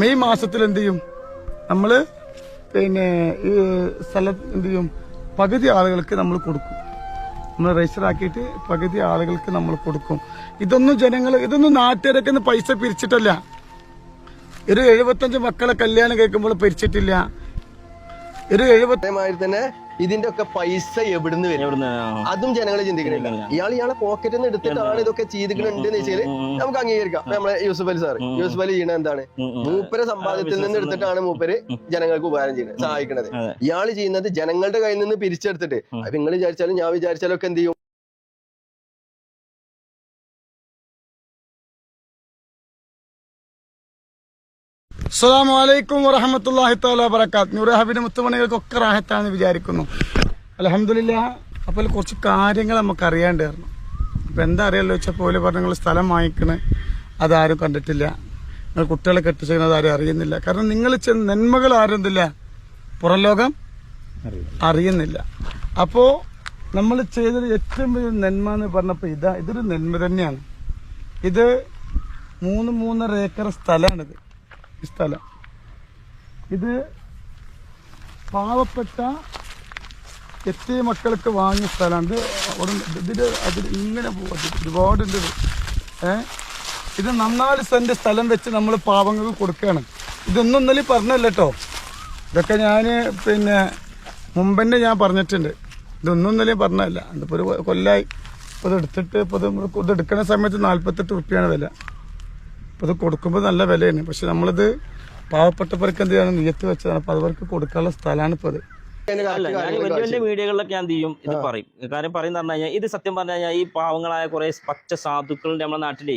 May മാസത്തിൽ എന്ത് ചെയ്യും? നമ്മൾ പിന്നെ ഈ സ്ഥലം എന്ത് ചെയ്യും? പകുതി ആളുകൾക്ക് നമ്മൾ കൊടുക്കും. നമ്മൾ രജിസ്റ്റർ ആക്കിയിട്ട് പകുതി ആളുകൾക്ക് നമ്മൾ കൊടുക്കും. ഇതൊന്നും ജനങ്ങൾ ഇതൊന്നും നാട്ടുകാരൊക്കെ പൈസ പിരിച്ചിട്ടല്ല. ഒരു എഴുപത്തഞ്ച് മക്കളെ കല്യാണം കേൾക്കുമ്പോൾ പിരിച്ചിട്ടില്ല. ഒരു എഴുപത്തി തന്നെ ഇതിന്റെ ഒക്കെ പൈസ എവിടുന്ന് വരും. അതും ജനങ്ങൾ ചിന്തിക്കണില്ല. ഇയാൾ ഇയാളെ പോക്കറ്റിൽ നിന്ന് എടുത്തിട്ടാണ് ഇതൊക്കെ ചെയ്തിട്ടുണ്ട് എന്ന് വെച്ചാൽ നമുക്ക് അംഗീകരിക്കാം. നമ്മളെ യൂസുഫ് അലി സാർ യൂസുഫ് അലി ചെയ്യണ എന്താണ്. മൂപ്പരെ സമ്പാദ്യത്തിൽ നിന്ന് എടുത്തിട്ടാണ് മൂപ്പര് ജനങ്ങൾക്ക് ഉപകാരം ചെയ്യുന്നത് സഹായിക്കുന്നത്. ഇയാൾ ചെയ്യുന്നത് ജനങ്ങളുടെ കയ്യിൽ നിന്ന് പിരിച്ചെടുത്തിട്ട്. നിങ്ങൾ വിചാരിച്ചാലും ഞാൻ വിചാരിച്ചാലും ഒക്കെ എന്ത് ചെയ്യും? അസ്സലാമു അലൈക്കും വറഹമത്തല്ലാഹി തആല വബറകാത്ത് നൂറ് ഹബീബിന്റെ മുത്തുമണികൾക്കൊക്കെ റാഹത്താണെന്ന് വിചാരിക്കുന്നു. അലഹമില്ല അപ്പോൾ കുറച്ച് കാര്യങ്ങൾ നമുക്ക് അറിയാണ്ടായിരുന്നു അപ്പോൾ എന്താ അറിയാലോ വെച്ചാൽ പോലെ പറഞ്ഞ നിങ്ങൾ സ്ഥലം വാങ്ങിക്കണ് അതാരും കണ്ടിട്ടില്ല. നിങ്ങൾ കുട്ടികളെ കെട്ടിച്ചത് ആരും അറിയുന്നില്ല. കാരണം നിങ്ങൾ ചെന്ന് നന്മകൾ ആരുന്നില്ല പുറം ലോകം അറിയുന്നില്ല. അപ്പോൾ നമ്മൾ ചെയ്തത് ഏറ്റവും വലിയ നന്മ എന്ന് പറഞ്ഞപ്പോൾ ഇതാ ഇതൊരു നന്മ തന്നെയാണ്. ഇത് മൂന്ന് മൂന്നര ഏക്കർ സ്ഥലമാണിത്. ഈ സ്ഥലം ഇത് പാവപ്പെട്ട എത്തി മക്കൾക്ക് വാങ്ങിയ സ്ഥലമാണ്. ഇത് അവിടെ ഇതിൽ അതിൽ ഇങ്ങനെ ഒരുപാടുണ്ട് ഏ? ഇത് നന്നാൽ സെന്റ് സ്ഥലം വെച്ച് നമ്മൾ പാവങ്ങൾക്ക് കൊടുക്കുകയാണ് ഇതൊന്നും ഇന്നലെ പറഞ്ഞല്ല കേട്ടോ. ഇതൊക്കെ ഞാൻ പിന്നെ മുമ്പന്നെ ഞാൻ പറഞ്ഞിട്ടുണ്ട്. ഇതൊന്നും ഇന്നലെ പറഞ്ഞതല്ല ഇതിപ്പോൾ ഒരു കൊല്ലായി. ഇപ്പോൾ ഇത് എടുത്തിട്ട് ഇപ്പോൾ ഇത് എടുക്കുന്ന സമയത്ത് നാൽപ്പത്തെട്ട് റുപ്യാണ് വില. അപ്പോൾ ഇത് കൊടുക്കുമ്പോൾ നല്ല വിലയാണ്. പക്ഷെ നമ്മളിത് പാവപ്പെട്ടവർക്ക് എന്ത് ചെയ്യണം? നിയത്ത് വെച്ചതാണ്. അപ്പോൾ അവർക്ക് കൊടുക്കാനുള്ള സ്ഥലമാണ് ഇപ്പോൾ അത്. വലിയ വലിയ മീഡിയകളിലൊക്കെ ഞാൻ ചെയ്യും. ഇത് പറയും. കാര്യം പറയുന്ന പറഞ്ഞു കഴിഞ്ഞാൽ ഇത് സത്യം പറഞ്ഞു കഴിഞ്ഞാൽ ഈ പാവങ്ങളായ കുറെ പച്ച സാധുക്കൾ നമ്മുടെ നാട്ടിലെ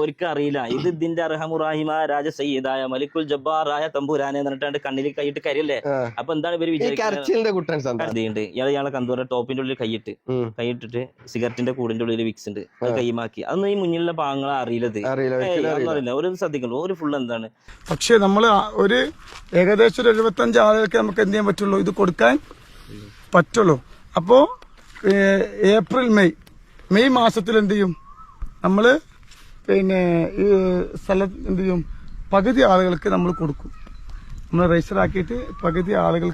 ഒരിക്കലും അറിയില്ല. ഇത് ഇതിന്റെ അർഹമുറാഹിമ രാജ സയ്യിദായ മലിക്കുൽ ജബ്ബാറായ തമ്പുരാനെ എന്ന് പറഞ്ഞിട്ട് കണ്ണിൽ കൈയിട്ട് കരിയല്ലേ. അപ്പൊ എന്താണ് ഇവർ വിചാരിക്കുന്നത് ഇയാൾ ഇയാളെ കന്തൂര ടോപ്പിന്റെ ഉള്ളിൽ കൈയിട്ട് കൈയിട്ടിട്ട് സിഗരറ്റിന്റെ കൂടിന്റെ ഉള്ളിൽ വിക്സ് ഉണ്ട്. അത് കൈമാക്കി. അതൊന്നും ഈ മുന്നിലുള്ള പാവങ്ങളെ അറിയില്ലത് അറിയില്ല ഒരു ശ്രദ്ധിക്കുള്ളൂ ഒരു ഫുൾ എന്താണ്? പക്ഷെ നമ്മൾ ഒരു ഏകദേശം ഒരു എഴുപത്തഞ്ച് ആളുകൾക്ക് നമുക്ക് എന്ത് ചെയ്യാൻ പറ്റുള്ളൂ? ഇത് കൊടുക്കാൻ പറ്റുള്ളൂ. അപ്പോൾ ഏപ്രിൽ മെയ്. മെയ് മാസത്തിൽ എന്ത് ചെയ്യും? നമ്മൾ പിന്നെ ഈ സ്ഥലം എന്ത് ചെയ്യും? പകുതി ആളുകൾക്ക് നമ്മൾ കൊടുക്കും. നമ്മൾ രജിസ്റ്റർ ആക്കിയിട്ട് പകുതി ആളുകൾ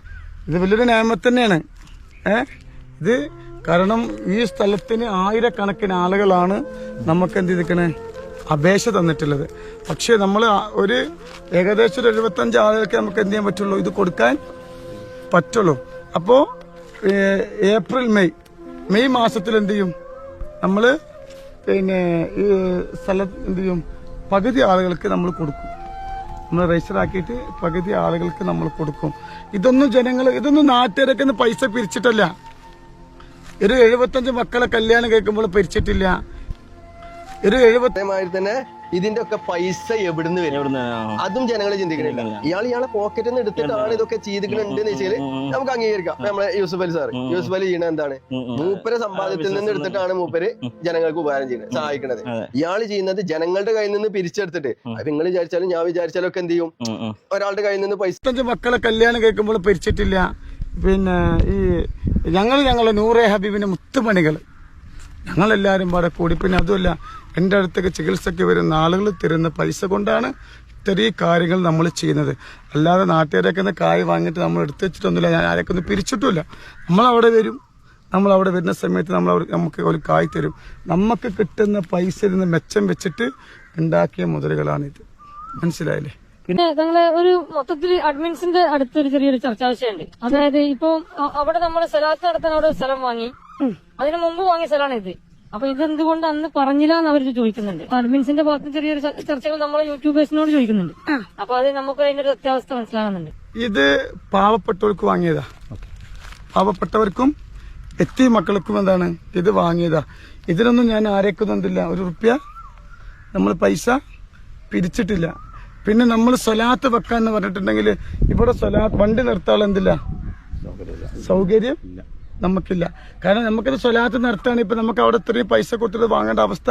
ഇത് വലിയൊരു നിയമം തന്നെയാണ്. ഏ ഇത് കാരണം ഈ സ്ഥലത്തിന് ആയിരക്കണക്കിന് ആളുകളാണ് നമുക്ക് എന്ത് ചെയ്തിരിക്കണേ? അപേക്ഷ തന്നിട്ടുള്ളത്. പക്ഷേ നമ്മൾ ഒരു ഏകദേശം ഒരു എഴുപത്തഞ്ച് ആളുകൾക്ക് നമുക്ക് എന്ത് ചെയ്യാൻ പറ്റുള്ളൂ? ഇത് കൊടുക്കാൻ പറ്റുള്ളൂ. അപ്പോൾ ഏപ്രിൽ മെയ്. മെയ് മാസത്തിൽ എന്ത് ചെയ്യും? നമ്മൾ പിന്നെ ഈ സ്ഥലം എന്ത് ചെയ്യും? പകുതി ആളുകൾക്ക് നമ്മൾ കൊടുക്കും. നമ്മൾ രജിസ്റ്റർ ആക്കിയിട്ട് പകുതി ആളുകൾക്ക് നമ്മൾ കൊടുക്കും. ഇതൊന്നും ജനങ്ങൾ ഇതൊന്നും നാട്ടുകാരൊക്കെ പൈസ പിരിച്ചിട്ടല്ല. ഒരു എഴുപത്തഞ്ച് മക്കളെ കല്യാണം കേൾക്കുമ്പോൾ പിരിച്ചിട്ടില്ല. ഒരു എഴുപത്തി അതേമാതിരി തന്നെ ഇതിന്റെ ഒക്കെ പൈസ എവിടുന്ന് വരും. അതും ജനങ്ങൾ ചിന്തിക്കണില്ല. ഇയാൾ ഇയാളെ പോക്കറ്റിൽ നിന്ന് എടുത്തിട്ടാണ് ഇതൊക്കെ ചെയ്തിട്ടുണ്ട് എന്ന് വെച്ചാൽ നമുക്ക് അംഗീകരിക്കാം. നമ്മളെ യൂസുഫ് അലി സാർ യൂസുഫ് അലി ചെയ്യണ എന്താണ്? മൂപ്പര സമ്പാദ്യത്തിൽ നിന്ന് എടുത്തിട്ടാണ് മൂപ്പര് ജനങ്ങൾക്ക് ഉപകാരം ചെയ്യുന്നത് സഹായിക്കണത്. അതെ. ഇയാൾ ചെയ്യുന്നത് ജനങ്ങളുടെ കയ്യിൽ നിന്ന് പിരിച്ചെടുത്തിട്ട്. അപ്പൊ നിങ്ങൾ വിചാരിച്ചാലും ഞാൻ വിചാരിച്ചാലും ഒക്കെ എന്ത് ചെയ്യും. ഒരാളുടെ കയ്യിൽ നിന്ന് പൈസ മക്കളെ കല്യാണം കേൾക്കുമ്പോൾ പിരിച്ചിട്ടില്ല. പിന്നെ ഈ ഞങ്ങൾ ഞങ്ങളെ നൂറെ ഹബീബിന്റെ മുത്തുമണികൾ ഞങ്ങളെല്ലാവരും പാടെ കൂടി. പിന്നെ അതുമല്ല എന്റെ അടുത്തേക്ക് ചികിത്സയ്ക്ക് വരുന്ന ആളുകൾ തരുന്ന പൈസ കൊണ്ടാണ് ഇത്രയും കാര്യങ്ങൾ നമ്മൾ ചെയ്യുന്നത്. അല്ലാതെ നാട്ടുകാരൊക്കെ ഒന്ന് കായ് വാങ്ങിയിട്ട് നമ്മൾ എടുത്തു വെച്ചിട്ടൊന്നുമില്ല. ഞാൻ ആരൊക്കെ ഒന്ന് പിരിച്ചിട്ടുമില്ല. നമ്മളവിടെ വരും. നമ്മൾ അവിടെ വരുന്ന സമയത്ത് നമ്മൾ നമുക്ക് ഒരു കായ് തരും. നമുക്ക് കിട്ടുന്ന പൈസയിൽ നിന്ന് മെച്ചം വെച്ചിട്ട് ഉണ്ടാക്കിയ മുതലുകളാണിത്. മനസ്സിലായില്ലേ? പിന്നെ ഞങ്ങൾ ഒരു മൊത്തത്തിൽ അഡ്മിൻസിന്റെ അടുത്തൊരു ചെറിയൊരു ചർച്ചാവശ്യമുണ്ട് അതായത് ഇപ്പൊ അവിടെ നമ്മൾ സ്ഥലത്ത് നടത്താൻ അവിടെ സ്ഥലം വാങ്ങി. അതിന് മുമ്പ് വാങ്ങിയ സ്ഥലമാണ് ഇത്. അപ്പൊ ഇതെന്തുകൊണ്ട് അന്ന് പറഞ്ഞില്ല എന്ന് അവർ ചോദിക്കുന്നുണ്ട് അഡ്മിൻസിന്റെ ഭാഗത്ത് ചെറിയൊരു ചർച്ചകൾ നമ്മൾ യൂട്യൂബേഴ്സിനോട് ചോദിക്കുന്നുണ്ട്. അപ്പൊ അത് നമുക്ക് അതിന്റെ ഒരു അത്യാവസ്ഥ മനസ്സിലാകുന്നുണ്ട്. ഇത് പാവപ്പെട്ടവർക്ക് വാങ്ങിയതാ. പാവപ്പെട്ടവർക്കും എത്തി മക്കൾക്കും എന്താണ്? ഇത് വാങ്ങിയതാ. ഇതിനൊന്നും ഞാൻ ആരേക്കുന്നില്ല ഒരു റുപ്യ നമ്മൾ പൈസ പിരിച്ചിട്ടില്ല. പിന്നെ നമ്മൾ സ്വലാത്ത് വെക്കാന്ന് പറഞ്ഞിട്ടുണ്ടെങ്കിൽ ഇവിടെ സ്വലാത്ത് വണ്ടി നിർത്താൻ എന്തില്ല സൗകര്യം? നമുക്കില്ല. കാരണം നമുക്കത് സ്വലാത്ത് നിർത്താൻ ഇപ്പം നമുക്ക് അവിടെ ഇത്രയും പൈസ കൊടുത്തിട്ട് വാങ്ങേണ്ട അവസ്ഥ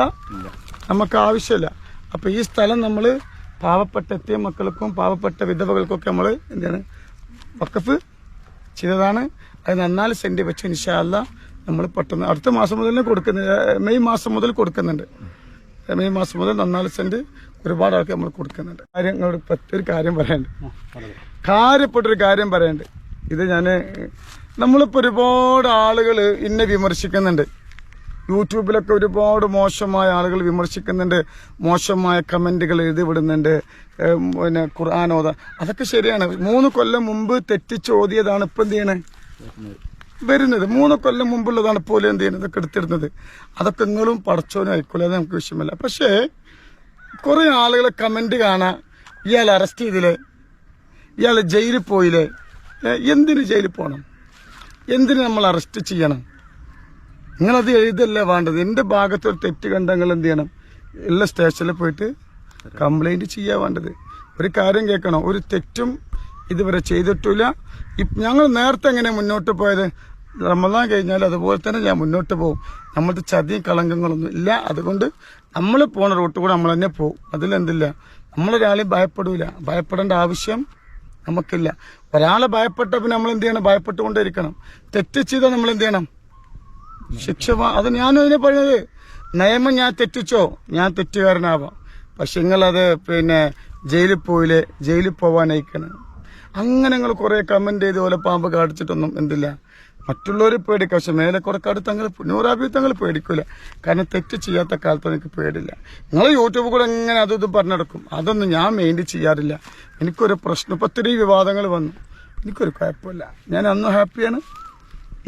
നമുക്ക് ആവശ്യമില്ല. അപ്പോൾ ഈ സ്ഥലം നമ്മൾ പാവപ്പെട്ട എത്തിയ മക്കൾക്കും പാവപ്പെട്ട വിധവകൾക്കൊക്കെ നമ്മൾ എന്താണ് വക്കഫ് ചെയ്തതാണ്. അത് നന്നാൽ സെന്റ് വെച്ച്. ഇൻഷാല്ല നമ്മൾ പെട്ടെന്ന് അടുത്ത മാസം മുതൽ കൊടുക്കുന്നുണ്ട് മെയ് മാസം മുതൽ കൊടുക്കുന്നുണ്ട്. മെയ് മാസം മുതൽ നന്നാൽ സെന്റ് ഒരുപാട് ആൾക്ക് നമ്മൾ കൊടുക്കുന്നുണ്ട്. കാര്യങ്ങളോട് പറ്റൊരു കാര്യം പറയാനുണ്ട് കാര്യപ്പെട്ടൊരു കാര്യം പറയാനുണ്ട് ഇത് ഞാൻ നമ്മളിപ്പോൾ ഒരുപാട് ആളുകൾ ഇന്നെ വിമർശിക്കുന്നുണ്ട്. യൂട്യൂബിലൊക്കെ ഒരുപാട് മോശമായ ആളുകൾ വിമർശിക്കുന്നുണ്ട്. മോശമായ കമന്റുകൾ എഴുതി വിടുന്നുണ്ട് പിന്നെ ഖുർആൻ ഓത. അതൊക്കെ ശരിയാണ്. മൂന്ന് കൊല്ലം മുമ്പ് തെറ്റിച്ചോതിയതാണ് ഇപ്പം എന്ത് ചെയ്യണേ? വരുന്നത്. മൂന്ന് കൊല്ലം മുമ്പുള്ളതാണ് പോലും എന്ത് ചെയ്യുന്നത് ഇതൊക്കെ എടുത്തിരുന്നത് അതൊക്കെ നിങ്ങളും പടച്ചോനും ആയിക്കോളെ അത് നമുക്ക് വിഷയമല്ല. പക്ഷേ കുറെ ആളുകളെ കമന്റ് കാണാം. ഇയാൾ അറസ്റ്റ് ചെയ്തില്ലേ? ഇയാൾ ജയിലിൽ പോയില്ലേ? എന്തിന് ജയിലിൽ പോകണം എന്തിന് നമ്മൾ അറസ്റ്റ് ചെയ്യണം? നിങ്ങളത് എഴുതല്ല വേണ്ടത്? എന്റെ ഭാഗത്ത് ഒരു തെറ്റ് കണ്ടെങ്കിൽ എന്ത് ചെയ്യണം? എല്ലാ സ്റ്റേഷനിൽ പോയിട്ട് കംപ്ലൈന്റ് ചെയ്യാ വേണ്ടത്. ഒരു കാര്യം കേൾക്കണം. ഒരു തെറ്റും ഇതുവരെ ചെയ്തിട്ടില്ല. ഞങ്ങൾ നേരത്തെ എങ്ങനെ മുന്നോട്ട് പോയത്? റമദാൻ കഴിഞ്ഞാൽ അതുപോലെ തന്നെ ഞാൻ മുന്നോട്ട് പോകും. നമ്മളുടെ ചതിയും കളങ്കങ്ങളൊന്നും ഇല്ല. അതുകൊണ്ട് നമ്മൾ പോണ റൂട്ട് കൂടെ നമ്മൾ തന്നെ പോകും. അതിലെന്തില്ല? നമ്മളൊരാളെയും ഭയപ്പെടൂല. ഭയപ്പെടേണ്ട ആവശ്യം നമുക്കില്ല. ഒരാളെ പിന്നെ നമ്മൾ എന്ത് ചെയ്യണം? ഭയപ്പെട്ടുകൊണ്ടിരിക്കണം തെറ്റ് ചെയ്താൽ നമ്മൾ എന്ത് ചെയ്യണം? ശിക്ഷ അത് ഞാനും അതിനെ പറയുന്നത്. നിയമം ഞാൻ തെറ്റിച്ചോ? ഞാൻ തെറ്റുകാരനാവാം. പക്ഷെ നിങ്ങളത് പിന്നെ ജയിലിൽ പോയില്ലേ? ജയിലിൽ പോവാൻ അയക്കണം അങ്ങനെ നിങ്ങൾ കുറെ കമന്റ് ചെയ്ത് പോലെ പാമ്പ് കാടിച്ചിട്ടൊന്നും എന്തില്ല. മറ്റുള്ളവർ പേടിക്കാം. പക്ഷെ മേലെ കുറക്കാട് തങ്ങൾ നൂറാബി തങ്ങൾ പേടിക്കൂല. കാരണം തെറ്റ് ചെയ്യാത്ത കാലത്ത് എനിക്ക് പേടില്ല. നിങ്ങൾ യൂട്യൂബ് കൂടെ എങ്ങനെ അതും ഇതും പറഞ്ഞെടുക്കും അതൊന്നും ഞാൻ മെയിന്റ് ചെയ്യാറില്ല. എനിക്കൊരു പ്രശ്നം ഇപ്പൊ വിവാദങ്ങൾ വന്നു. എനിക്കൊരു കുഴപ്പമില്ല. ഞാൻ അന്നും ഹാപ്പിയാണ്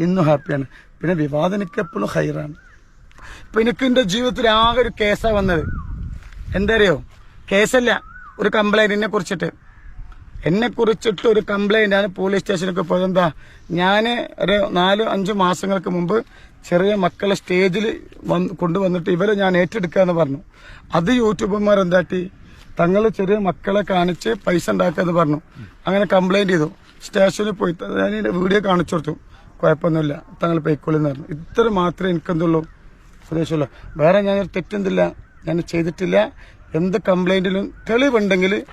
ഇന്നും ഹാപ്പിയാണ്. പിന്നെ വിവാദം എനിക്ക് എപ്പോഴും ഹൈറാണ്. ഇപ്പം എനിക്ക് എന്റെ ജീവിതത്തിൽ ആകെ ഒരു കേസാണ് വന്നത്. എന്താ അറിയോ കേസല്ല. ഒരു കംപ്ലൈന്റിനെ എന്നെ കുറിച്ചിട്ട്. എന്നെ കുറിച്ചിട്ട് ഒരു കംപ്ലൈന്റ് ആണ് പോലീസ് സ്റ്റേഷനൊക്കെ പോയത്. എന്താ? ഞാൻ ഒരു നാല് അഞ്ച് മാസങ്ങൾക്ക് മുമ്പ് ചെറിയ മക്കളെ സ്റ്റേജിൽ വന്ന് കൊണ്ടുവന്നിട്ട് ഇവരെ ഞാൻ ഏറ്റെടുക്കാന്ന് പറഞ്ഞു. അത് യൂട്യൂബർമാർ എന്താട്ടി തങ്ങൾ ചെറിയ മക്കളെ കാണിച്ച് പൈസ ഉണ്ടാക്കുക എന്ന് പറഞ്ഞു. അങ്ങനെ കംപ്ലൈന്റ് ചെയ്തു. സ്റ്റേഷനിൽ പോയി. ഞാൻ എന്റെ വീഡിയോ കാണിച്ചു കൊടുത്തു. കുഴപ്പമൊന്നുമില്ല. തങ്ങൾ പൈക്കോളിന്ന് പറഞ്ഞു. ഇത്ര മാത്രമേ എനിക്കെന്തുള്ളൂ? ഉദ്ദേശമുള്ളൂ വേറെ ഞാനൊരു തെറ്റെന്തില്ല. ഞാൻ ചെയ്തിട്ടില്ല. എന്ത് കംപ്ലൈന്റിലും തെളിവുണ്ടെങ്കിൽ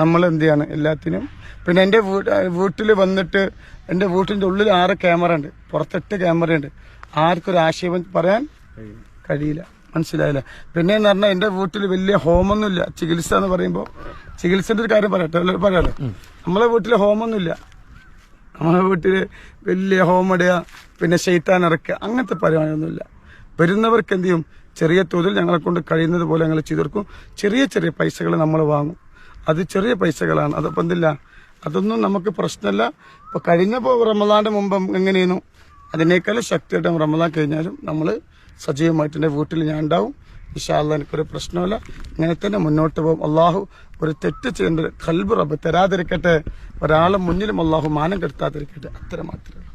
നമ്മൾ എന്ത് ചെയ്യാണ്? എല്ലാത്തിനും. പിന്നെ എന്റെ വീട്ടിൽ വന്നിട്ട് എന്റെ വീട്ടിന്റെ ഉള്ളിൽ ആറ് ക്യാമറ ഉണ്ട്. പുറത്തെട്ട് ക്യാമറ ഉണ്ട്. ആർക്കൊരു ആശയം പറയാൻ കഴിയില്ല. മനസ്സിലായില്ല. പിന്നെ എന്ന് പറഞ്ഞാൽ എന്റെ വീട്ടിൽ വലിയ ഹോമൊന്നുമില്ല. ചികിത്സ എന്ന് പറയുമ്പോൾ ചികിത്സന്റെ ഒരു കാര്യം പറയട്ടെ എല്ലാവരും പറയാലോ. നമ്മളെ വീട്ടിൽ ഹോമൊന്നുമില്ല. നമ്മളെ വീട്ടിൽ വലിയ ഹോമടയ പിന്നെ ഷെയ്ത്താൻ ഇറക്കുക അങ്ങനത്തെ പരിപാടിയൊന്നുമില്ല. വരുന്നവർക്ക് എന്ത് ചെയ്യും? ചെറിയ തോതിൽ ഞങ്ങളെ കൊണ്ട് കഴിയുന്നത് പോലെ ഞങ്ങൾ ചെയ്തു കൊടുക്കും ചെറിയ ചെറിയ പൈസകൾ നമ്മൾ വാങ്ങും. അത് ചെറിയ പൈസകളാണ്. അതപ്പം എന്തില്ല? അതൊന്നും നമുക്ക് പ്രശ്നമല്ല. ഇപ്പൊ കഴിഞ്ഞ പോ- റമദാന്റെ മുമ്പ് എങ്ങനെയായിരുന്നു അതിനേക്കാളും ശക്തിയായിട്ട് റമദാൻ കഴിഞ്ഞാലും നമ്മൾ സജീവമായിട്ട് എന്റെ വീട്ടിൽ ഞാൻ ഉണ്ടാവും. ഇഷാല്ല എനിക്കൊരു പ്രശ്നമില്ല ഇങ്ങനെ തന്നെ മുന്നോട്ട് പോകും. അള്ളാഹു ഒരു തെറ്റ് ചെയ്യേണ്ട കൽബ് റബ്ബ് തരാതിരിക്കട്ടെ. ഒരാളെ മുന്നിലും അള്ളാഹു മാനം കെടുത്താതിരിക്കട്ടെ. അത്ര മാത്രമേ